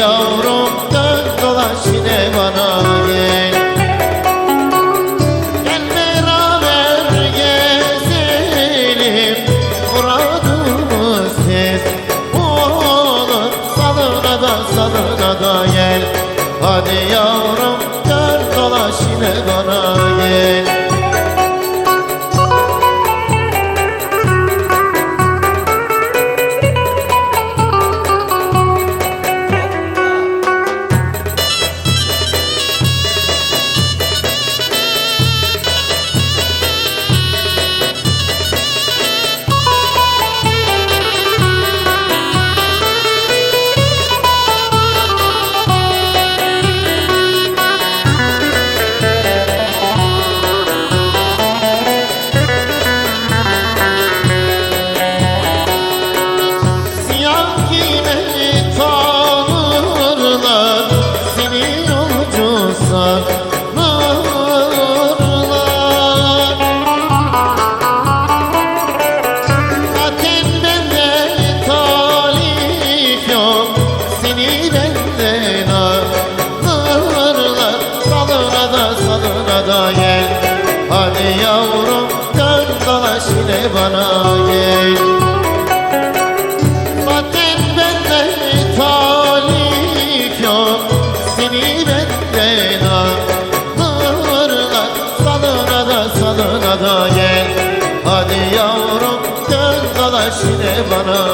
Yavrum dön dolaş yine bana gel. Gel beraber gezelim. Muradımız tez olur Salına da salına da gel. Hadi yavrum dön dolaş yine bana yavrum dön dolaş yine bana gel. Zaten bende talip yok Seni benden alırlar Salına da salına da gel. Hadi yavrum dön dolaş yine bana